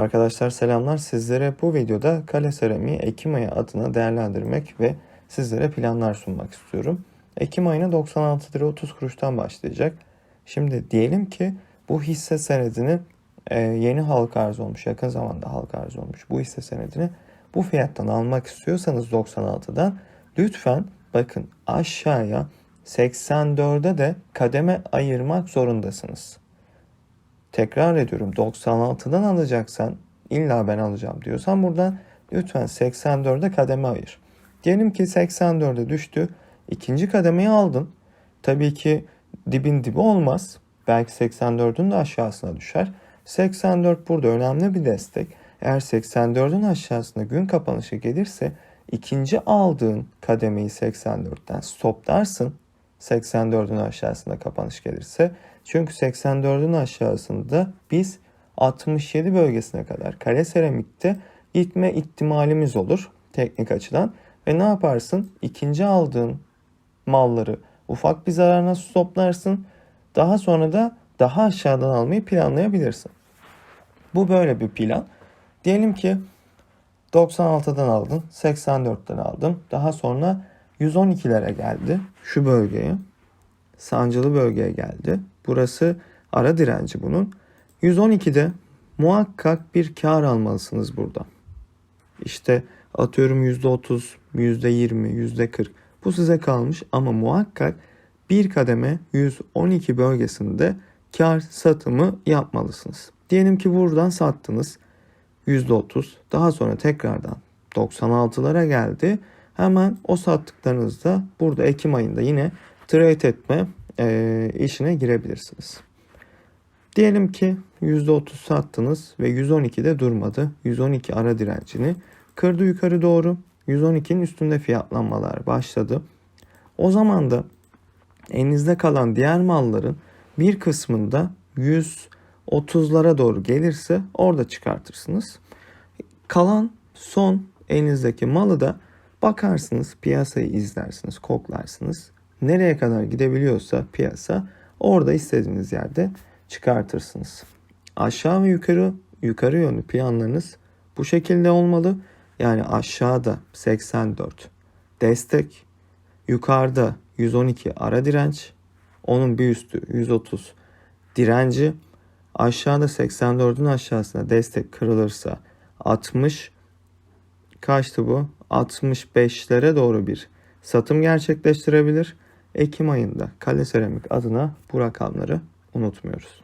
Arkadaşlar selamlar. Sizlere bu videoda Kale Seramiği Ekim ayı adına değerlendirmek ve sizlere planlar sunmak istiyorum. Ekim ayına 96 lira 30 kuruştan başlayacak. Şimdi diyelim ki bu hisse senedini e, yeni halka arz olmuş, yakın zamanda halka arz olmuş bu hisse senedini bu fiyattan almak istiyorsanız 96'dan lütfen bakın aşağıya 84'e de kademe ayırmak zorundasınız. Tekrar ediyorum 96'dan alacaksan illa ben alacağım diyorsan buradan lütfen 84'e kademe ayır. Diyelim ki 84'e düştü. ikinci kademeyi aldın. Tabii ki dibin dibi olmaz. Belki 84'ün de aşağısına düşer. 84 burada önemli bir destek. Eğer 84'ün aşağısına gün kapanışı gelirse ikinci aldığın kademeyi 84'ten stoplarsın. 84'ün aşağısında kapanış gelirse. Çünkü 84'ün aşağısında biz 67 bölgesine kadar kare seramikte gitme ihtimalimiz olur teknik açıdan. Ve ne yaparsın? İkinci aldığın malları ufak bir zararına stoplarsın. Daha sonra da daha aşağıdan almayı planlayabilirsin. Bu böyle bir plan. Diyelim ki 96'dan aldın, 84'ten aldın. Daha sonra 112'lere geldi. Şu bölgeye. Sancılı bölgeye geldi. Burası ara direnci bunun. 112'de muhakkak bir kar almalısınız burada. İşte atıyorum %30, %20, %40 bu size kalmış ama muhakkak bir kademe 112 bölgesinde kar satımı yapmalısınız. Diyelim ki buradan sattınız %30 daha sonra tekrardan 96'lara geldi. Hemen o sattıklarınızda burada Ekim ayında yine trade etme e, işine girebilirsiniz. Diyelim ki %30 sattınız ve 112'de durmadı. 112 ara direncini kırdı yukarı doğru. 112'nin üstünde fiyatlanmalar başladı. O zaman da elinizde kalan diğer malların bir kısmında 130'lara doğru gelirse orada çıkartırsınız. Kalan son elinizdeki malı da bakarsınız, piyasayı izlersiniz, koklarsınız. Nereye kadar gidebiliyorsa piyasa orada istediğiniz yerde çıkartırsınız. Aşağı ve yukarı yukarı yönlü planlarınız bu şekilde olmalı. Yani aşağıda 84 destek, yukarıda 112 ara direnç, onun bir üstü 130 direnci, aşağıda 84'ün aşağısına destek kırılırsa 60 kaçtı bu? 65'lere doğru bir satım gerçekleştirebilir. Ekim ayında Kale Seramik adına bu rakamları unutmuyoruz.